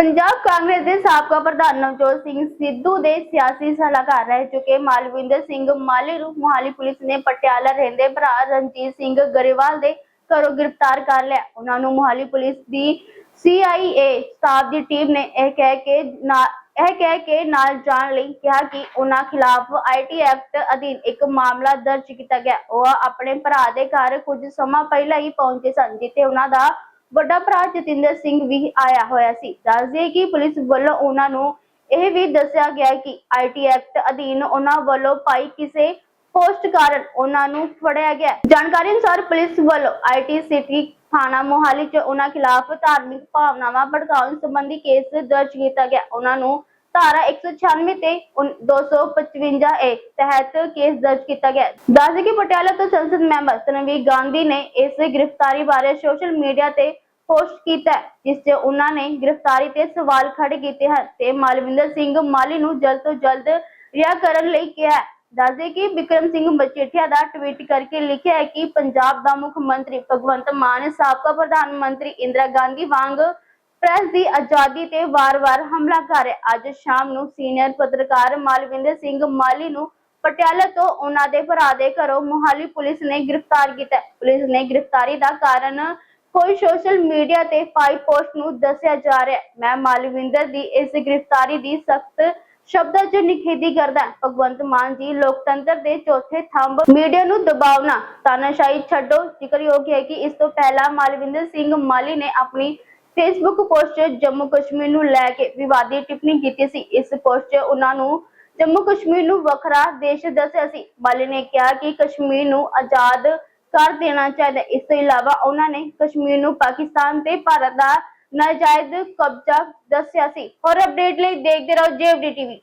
ਪੰਜਾਬ ਕਾਂਗਰਸ ਦੇ ਸਾਬਕਾ ਪ੍ਰਧਾਨ ਨਵਜੋਤ ਸਿੰਘ ਸਿੱਧੂ ਦੇ ਸਿਆਸੀ ਸਲਾਹਕਾਰ ਰਹਿ ਚੁੱਕੇ ਮਾਲਵਿੰਦਰ ਸਿੰਘ ਮਾਲੀ ਨੂੰ ਮੁਹਾਲੀ ਪੁਲਿਸ ਨੇ ਪਟਿਆਲਾ ਰਹਿੰਦੇ ਭਰਾ ਰਣਜੀਤ ਸਿੰਘ ਗਰੇਵਾਲ ਦੇ ਘਰੋਂ ਗ੍ਰਿਫਤਾਰ ਕਰ ਲਿਆ। ਉਹਨਾਂ ਨੂੰ ਮੁਹਾਲੀ ਪੁਲਿਸ ਦੀ CIA ਸਟਾਫ ਦੀ ਟੀਮ ਨੇ ਇਹ ਕਹਿ ਕੇ ਨਾ ਇਹ ਕਹਿ ਕੇ ਨਾਲ ਜਾਣ ਲਈ ਕਿਹਾ ਕਿ ਉਹਨਾਂ ਖਿਲਾਫ ਆਈਟੀ ਐਕਟ ਅਧੀਨ ਇੱਕ ਮਾਮਲਾ ਦਰਜ ਕੀਤਾ ਗਿਆ। ਉਹ ਆਪਣੇ ਭਰਾ ਦੇ ਘਰ ਕੁਝ ਸਮਾਂ ਪਹਿਲਾਂ ਹੀ ਪਹੁੰਚੇ ਸਨ, ਜਿੱਥੇ ਉਹਨਾਂ ਦਾ ਵੱਡਾ ਭਰਾ ਜਤਿੰਦਰ ਸਿੰਘ ਵੀ ਆਇਆ ਹੋਇਆ ਸੀ। ਦੱਸ ਕਿ ਪੁਲਿਸ ਵੱਲੋਂ ਉਹਨਾਂ ਨੂੰ ਇਹ ਵੀ ਦੱਸਿਆ ਗਿਆ ਕਿ ਆਈਟੀ ਐਕਟ ਅਧੀਨ ਉਹਨਾਂ ਵੱਲੋਂ ਪਾਈ ਕਿਸੇ ਪੋਸਟ ਕਾਰਨ ਉਹਨਾਂ ਨੂੰ ਫੜਿਆ ਗਿਆ। ਜਾਣਕਾਰੀ ਅਨੁਸਾਰ ਪੁਲਿਸ ਵੱਲੋਂ ਆਈਟੀ ਸਿਟੀ ਥਾਣਾ ਮੋਹਾਲੀ 'ਚ ਉਹਨਾਂ ਖਿਲਾਫ ਧਾਰਮਿਕ ਭਾਵਨਾਵਾਂ ਭੜਕਾਉਣ ਸੰਬੰਧੀ ਕੇਸ ਦਰਜ ਕੀਤਾ ਗਿਆ। ਉਹਨਾਂ ਨੂੰ ਧਾਰਾ 196 ਤੇ ਉਨ- 255 ਏ ਤਹਿਤ ਕੇਸ ਦਰਜ ਕੀਤਾ ਗਿਆ। ਦੱਸ ਕਿ ਪਟਿਆਲਾ ਤੋਂ ਸੰਸਦ ਮੈਂਬਰ ਤਨਵੀਰ ਗਾਂਧੀ ਨੇ ਇਸ ਗ੍ਰਿਫਤਾਰੀ ਬਾਰੇ ਸੋਸ਼ਲ ਮੀਡੀਆ ਤੇ ਪੋਸਟ ਕੀਤਾ ਜਿਸ 'ਚ ਉਹਨਾਂ ਨੇ ਗ੍ਰਿਫਤਾਰੀ ਤੇ ਸਵਾਲ ਖੜੇ ਕੀਤੇ ਹਨ ਤੇ ਮਾਲਵਿੰਦਰ ਸਿੰਘ ਮਾਲੀ ਨੂੰ ਜਲਦ ਤੋਂ ਜਲਦ ਰਿਹਾ ਕਰਨ ਲਈ ਕਿਹਾ ਦੱਸਦੇ ਕਿ ਵਿਕਰਮ ਸਿੰਘ ਮਜੀਠੀਆ ਦਾ ਟਵੀਟ ਕਰਕੇ ਲਿਖਿਆ ਹੈ ਕਿ ਪੰਜਾਬ ਦਾ ਮੁੱਖ ਮੰਤਰੀ ਭਗਵੰਤ ਮਾਨ, ਸਾਬਕਾ ਪ੍ਰਧਾਨ ਮੰਤਰੀ ਇੰਦਰਾ ਗਾਂਧੀ ਵਾਂਗ ਪ੍ਰੈਸ ਦੀ ਆਜ਼ਾਦੀ ਤੇ ਵਾਰ-ਵਾਰ ਹਮਲਾ ਕਰ ਰਿਹਾ। ਅੱਜ ਸ਼ਾਮ ਨੂੰ ਸੀਨੀਅਰ ਪੱਤਰਕਾਰ ਮਾਲਵਿੰਦਰ ਸਿੰਘ ਮਾਲੀ ਨੂੰ ਪਟਿਆਲਾ ਤੋਂ ਉਹਨਾਂ ਦੇ ਭਰਾ ਦੇ ਘਰੋਂ ਮੁਹਾਲੀ ਪੁਲਿਸ ਨੇ ਗ੍ਰਿਫਤਾਰ ਕੀਤਾ ਪੁਲਿਸ ਨੇ ਗ੍ਰਿਫਤਾਰੀ ਦਾ ਕਾਰਨ ਹੋਈ ਸੋਸ਼ਲ ਮੀਡੀਆ ਤੇ ਪਾਈ ਪੋਸਟ ਨੂੰ ਦੱਸਿਆ ਜਾ ਰਿਹਾ ਹੈ। ਮੈਂ ਮਾਲਵਿੰਦਰ ਦੀ ਇਸ ਗ੍ਰਿਫਤਾਰੀ ਦੀ ਸਖਤ ਸ਼ਬਦਾਂ 'ਚ ਨਿਖੇਧੀ ਕਰਦਾ ਭਗਵੰਤ ਮਾਨ ਜੀ, ਲੋਕਤੰਤਰ ਦੇ ਚੌਥੇ ਥੰਬ, ਮੀਡੀਆ ਨੂੰ ਦਬਾਉਣਾ ਤਾਨਾਸ਼ਾਹੀ ਛੱਡੋ। ਜ਼ਿਕਰਯੋਗ ਹੈ ਕਿ ਇਸ ਤੋਂ ਪਹਿਲਾਂ ਮਾਲਵਿੰਦਰ ਸਿੰਘ ਮਾਲੀ ਨੇ ਆਪਣੀ ਫੇਸਬੁੱਕ ਪੋਸਟ 'ਚ ਜੰਮੂ ਕਸ਼ਮੀਰ ਨੂੰ ਲੈ ਕੇ ਵਿਵਾਦੀ ਟਿੱਪਣੀ ਕੀਤੀ ਸੀ। ਇਸ ਪੋਸਟ 'ਚ ਉਹਨਾਂ ਨੂੰ ਜੰਮੂ ਕਸ਼ਮੀਰ ਨੂੰ ਵੱਖਰਾ ਦੇਸ਼ ਦੱਸਿਆ ਸੀ। ਮਾਲੀ ਨੇ ਕਿਹਾ ਕਿ ਕਸ਼ਮੀਰ ਨੂੰ ਆਜ਼ਾਦ ਕਰ ਦੇਣਾ ਚਾਹੀਦਾ। ਇਸ ਤੋਂ ਇਲਾਵਾ ਉਹਨਾਂ ਨੇ ਕਸ਼ਮੀਰ ਨੂੰ ਪਾਕਿਸਤਾਨ ਤੇ ਭਾਰਤ ਦਾ ਨਾਜਾਇਜ਼ ਕਬਜ਼ਾ ਦੱਸਿਆ ਸੀ। ਹੋਰ ਅਪਡੇਟ ਲਈ ਦੇਖਦੇ ਰਹੋ ਜੇਵਡੀ ਟੀਵੀ।